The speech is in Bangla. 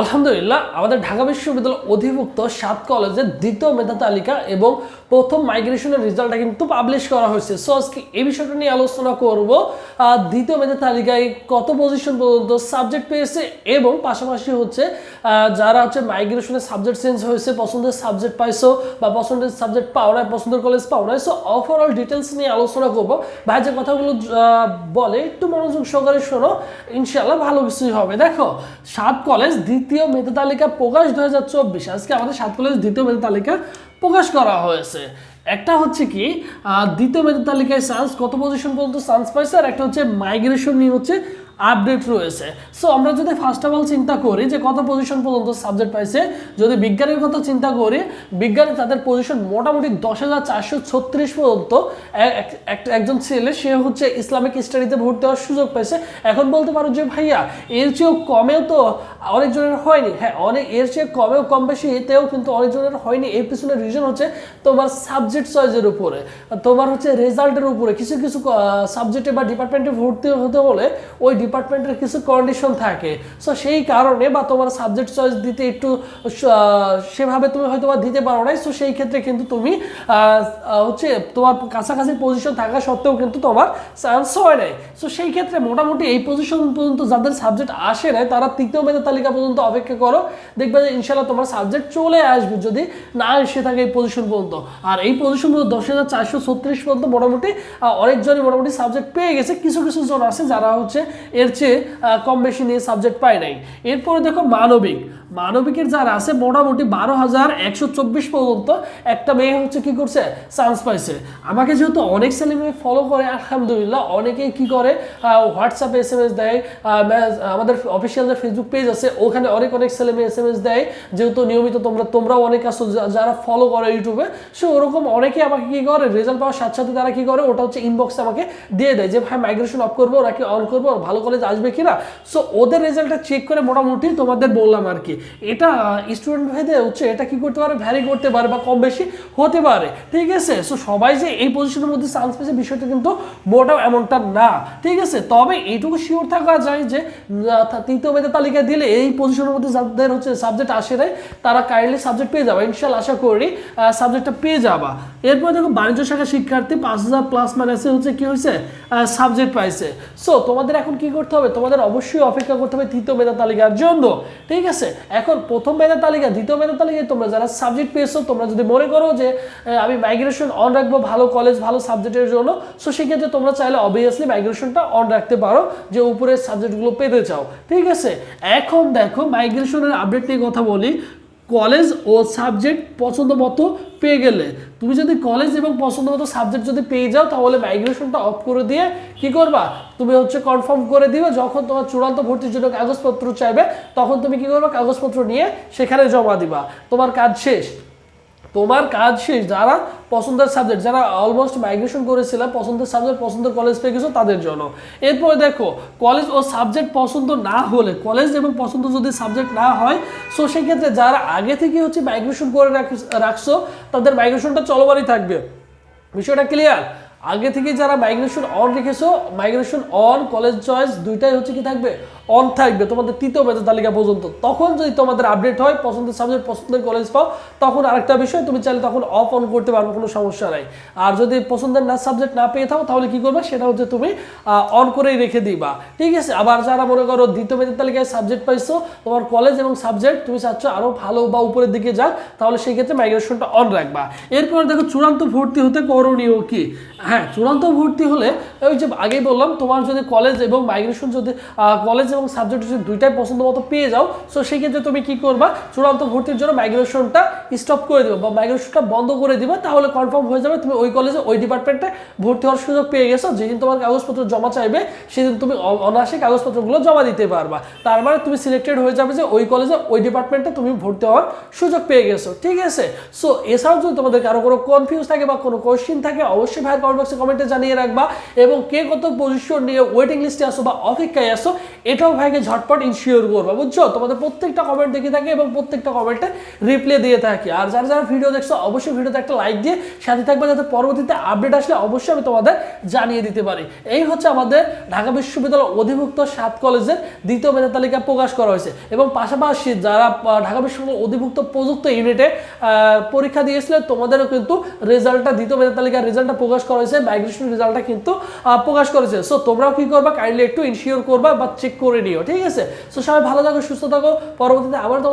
আলহামদুলিল্লাহ, আমাদের ঢাকা বিশ্ববিদ্যালয় অধিভুক্ত সাত কলেজের দ্বিতীয় মেধা তালিকা এবং প্রথম মাইগ্রেশনের রেজাল্টটা কিন্তু পাবলিশ করা হয়েছে। সো আজকে এই বিষয়টা নিয়ে আলোচনা করব। দ্বিতীয় মেধা তালিকায় কত পজিশন পর্যন্ত সাবজেক্ট পেয়েছে এবং পাশাপাশি হচ্ছে যারা হচ্ছে মাইগ্রেশনের সাবজেক্ট চেঞ্জ হয়েছে, পছন্দের সাবজেক্ট পাইছো বা পছন্দের সাবজেক্ট পাও না পছন্দের কলেজ পাও না সো ওভারঅল ডিটেলস নিয়ে আলোচনা করব। ভাই, যে কথাগুলো বলে একটু মনোযোগ সহকারে শোনো ইনশাল্লাহ ভালো কিছুই হবে। দেখো, সাত কলেজ দ্বিতীয় মেধা তালিকা প্রকাশ দু হাজার চব্বিশ। আজকে আমাদের সাত কলেজ দ্বিতীয় মেধা তালিকা প্রকাশ করা হয়েছে। একটা হচ্ছে কি দ্বিতীয় মেধা তালিকায় সায়েন্স কত পজিশন পর্যন্ত সায়েন্স পাইছে? আর একটা হচ্ছে মাইগ্রেশন নিয়ে হচ্ছে আপডেট রয়েছে। সো আমরা যদি ফার্স্ট অফ অল চিন্তা করি যে কত পজিশন পর্যন্ত সাবজেক্ট পাইছে, যদি বিজ্ঞানের কথা চিন্তা করি, বিজ্ঞানে তাদের পজিশন মোটামুটি দশ হাজার চারশো ছত্রিশ পর্যন্ত একজন ছেলে, সে হচ্ছে ইসলামিক স্টাডিতে ভর্তি হওয়ার সুযোগ পাইছে। এখন বলতে পারো যে ভাইয়া, এর চেয়েও কমেও তো অনেকজনের হয়নি। হ্যাঁ অনেক এর চেয়ে কমেও কম বেশি, এতেও কিন্তু অনেকজনের হয়নি। এর পিছনে রিজন হচ্ছে তোমার সাবজেক্ট চয়েসের উপরে। তোমার হচ্ছে রেজাল্টের উপরে। কিছু কিছু সাবজেক্টে বা ডিপার্টমেন্টে ভর্তি হতে হলে ওই ডিপার্টমেন্টের কিছু কন্ডিশন থাকে। সো সেই কারণে বা তোমার সাবজেক্ট চয়েস দিতে একটু সেভাবে তুমি হয়তো বা দিতে পারো নাই। সো সেই ক্ষেত্রে কিন্তু তুমি হচ্ছে তোমার কাছাকাছি পজিশন থাকা সত্ত্বেও কিন্তু তোমার চান্স হয় নাই। সো সেই ক্ষেত্রে মোটামুটি এই পজিশন পর্যন্ত যাদের সাবজেক্ট আসে নাই, তারা তৃতীয় মেধা তালিকা পর্যন্ত অপেক্ষা করো। দেখবে যে ইনশাল্লাহ তোমার সাবজেক্ট চলে আসবে যদি না এসে থাকে এই পজিশন পর্যন্ত। আর এই পজিশন পর্যন্ত দশ হাজার চারশো ছত্রিশ পর্যন্ত মোটামুটি অনেকজনই মোটামুটি সাবজেক্ট পেয়ে গেছে। কিছু কিছু জন আছে যারা হচ্ছে এর চেয়ে কম বেশি নিয়ে সাবজেক্ট পায় নাই। এরপরে দেখো মানবিক। মানবিকের যারা আছে, মোটামুটি বারো হাজার একশো চব্বিশ পর্যন্ত একটা মেয়ে হচ্ছে কি করছে চান্স পাইছে। আমাকে যেহেতু অনেক ছেলে মেয়ে ফলো করে, আলহামদুলিল্লাহ, অনেকেই কি করে হোয়াটসঅ্যাপে এস এম এস দেয় আমাদের অফিসিয়াল যে ফেসবুক পেজ আছে, ওখানে অনেক অনেক ছেলে মেয়ে এস এম এস দেয়। যেহেতু নিয়মিত তোমরা তোমরাও অনেক যা- যারা ফলো করে ইউটিউবে সো ওরকম অনেকে আমাকে কি করে রেজাল্ট পাওয়ার সাথে সাথে তারা কি করে, ওটা হচ্ছে ইনবক্সে আমাকে দিয়ে দেয় যে, ভাই মাইগ্রেশন অফ করব নাকি অন করব, ভালো কলেজ আসবে কিনা? সো ওদের রেজাল্টটা চেক করে মোটামুটি তোমাদের বললাম আর কি। এটা স্টুডেন্ট ভেদে হচ্ছে এটা কি করতে পারে? ভ্যারি করতে পারে বা কম বেশি হতে পারে। ঠিক আছে? সো সবাই যে এই পজিশনের মধ্যে চান্স পেয়েছে বিষয়টা কিন্তু মোটাও এমনটা না। ঠিক আছে? তবে এইটুকু শিওর থাকা যায় যে তৃতীয় মেধা তালিকায় দিলে এই পজিশনের মধ্যে যাদের হচ্ছে সাবজেক্ট আসে নাই, তারা কাইন্ডলি সাবজেক্ট পেয়ে যাবে। ইনশাল্লাহ আশা করি সাবজেক্টটা পেয়ে যাবা। এরপর দেখো, বাণিজ্য শাখা শিক্ষার্থী পাঁচ হাজার প্লাস মাইনাসে হচ্ছে কি হয়েছে? সাবজেক্ট পাইছে। সো তোমাদের এখন কি করতে হবে? তোমাদের অবশ্যই অপেক্ষা করতে হবে তৃতীয় মেধা তালিকার জন্য। ঠিক আছে? এখন প্রথম মেধা তালিকা, দ্বিতীয় মেধা তালিকায় তোমরা যারা সাবজেক্ট পেয়েছ, তোমরা যদি মনে করো যে আমি মাইগ্রেশন অন রাখব, ভালো কলেজ ভালো সাবজেক্টের জন্য সো সেক্ষেত্রে তোমরা চাইলে অবভিয়াসলি মাইগ্রেশনটা অন রাখতে পারো, যে উপরের সাবজেক্টগুলো পেতে চাও। ঠিক আছে? এখন দেখো মাইগ্রেশনের আপডেট নিয়ে কথা বলি। কলেজ ও সাবজেক্ট পছন্দ মতো পেয়ে গেলে। তুমি যদি কলেজ এবং পছন্দ মতো সাবজেক্ট যদি পেয়ে যাও, তাহলে মাইগ্রেশনটা অফ করে দিয়ে কি করবা? তুমি হচ্ছে কনফার্ম করে দিবে, যখন তোমার চূড়ান্ত ভর্তির জন্য কাগজপত্র চাইবে, তখন তুমি কি করবা? কাগজপত্র নিয়ে সেখানে জমা দিবা। তোমার কাজ শেষ। তোমার কাজ শেষ। যারা পছন্দের সাবজেক্ট যারা অলমোস্ট মাইগ্রেশন করেছিলাম, পছন্দের সাবজেক্ট পছন্দের কলেজ পেয়ে গেছো, তাদের জন্য। এরপরে দেখো কলেজ ও সাবজেক্ট পছন্দ না হলে কলেজ এবং পছন্দ যদি সাবজেক্ট না হয় সো সেক্ষেত্রে যারা আগে থেকে হচ্ছে মাইগ্রেশন করে রাখ- রাখছো, তাদের মাইগ্রেশনটা চলবারই থাকবে। বিষয়টা ক্লিয়ার আগে থেকে যারা মাইগ্রেশন অন রেখেছো মাইগ্রেশন অন কলেজ চয়েস দুইটাই হচ্ছে কি থাকবে? অন থাকবে, তোমাদের তৃতীয় মেধা তালিকা পর্যন্ত। তখন যদি তোমাদের আপডেট হয়, পছন্দের সাবজেক্ট পছন্দের কলেজ পাও, তখন আরেকটা বিষয়, তুমি চাইলে তখন অফ অন করতে পারবে, কোনো সমস্যা নাই। আর যদি পছন্দের না সাবজেক্ট না পেয়ে থাকো তাহলে কি করবে? সেটা হচ্ছে তুমি অন করেই রেখে দিবা। ঠিক আছে? আবার যারা মনে করো দ্বিতীয় মেধা তালিকায় সাবজেক্ট পাইছো, তোমার কলেজ এবং সাবজেক্ট তুমি চাচ্ছ আরও ভালো বা উপরের দিকে যাক, তাহলে সেই ক্ষেত্রে মাইগ্রেশনটা অন রাখবা। এরপর দেখো চূড়ান্ত ভর্তি হতে করণীয় কি? হ্যাঁ চূড়ান্ত ভর্তি হলে, ওই যে আগেই বললাম, তোমার যদি কলেজ এবং মাইগ্রেশন যদি কলেজ এবং সাবজেক্ট যদি দুইটাই পছন্দ মতো পেয়ে যাও সো সেই ক্ষেত্রে তুমি কি করবা? চূড়ান্ত ভর্তির জন্য মাইগ্রেশনটা স্টপ করে দিবে বা মাইগ্রেশনটা বন্ধ করে দিবে, তাহলে কনফার্ম হয়ে যাবে তুমি ওই কলেজে ওই ডিপার্টমেন্টে ভর্তি হওয়ার সুযোগ পেয়ে গেছো। যেদিন তোমার কাগজপত্র জমা চাইবে, সেদিন তুমি অনায়াসে কাগজপত্রগুলো জমা দিতে পারবা। তার মানে তুমি সিলেক্টেড হয়ে যাবে যে ওই কলেজে ওই ডিপার্টমেন্টে তুমি ভর্তি হওয়ার সুযোগ পেয়ে গেছো। ঠিক আছে? সো এছাড়াও যদি তোমাদের কারও কোনো কনফিউজ থাকে বা কোনো কোশ্চিন থাকে, অবশ্যই ভাই কমেন্ট বক্সে কমেন্টে জানিয়ে রাখবা। এবং কে কত পজিশন নিয়ে ওয়েটিং লিস্টে আসো বা অপেক্ষায় আসো, এটাও ভাইকে ঝটপট ইনশিওর করবা, বুঝছ? তোমাদের প্রত্যেকটা কমেন্ট দেখে থাকি এবং প্রত্যেকটা কমেন্টে রিপ্লাই দিয়ে থাকি। আর যারা যারা ভিডিও দেখছ, অবশ্যই ভিডিওতে একটা লাইক দিয়ে সাথে থাকবে যাতে পরবর্তীতে আপডেট আসলে অবশ্যই আমি তোমাদের জানিয়ে দিতে পারি। এই হচ্ছে আমাদের ঢাকা বিশ্ববিদ্যালয় অধিভুক্ত সাত কলেজের দ্বিতীয় মেধা তালিকা প্রকাশ করা হয়েছে। এবং পাশাপাশি যারা ঢাকা বিশ্ববিদ্যালয় অধিভুক্ত প্রযুক্ত ইউনিটে পরীক্ষা দিয়েছিল, তোমাদেরও কিন্তু রেজাল্টটা দ্বিতীয় মেধা তালিকার রেজাল্টটা প্রকাশ করা হয়েছে মাইগ্রেশন রেজাল্টটা কিন্তু প্রকাশ করেছে। সো তোমরাও কি করবা? কাইন্ডলি একটু ইনশিওর করবা বা চেক করে নিও, ঠিক আছে? সো সবাই ভালো থাকো, সুস্থ থাকো। পরবর্তীতে আবার তোমাদের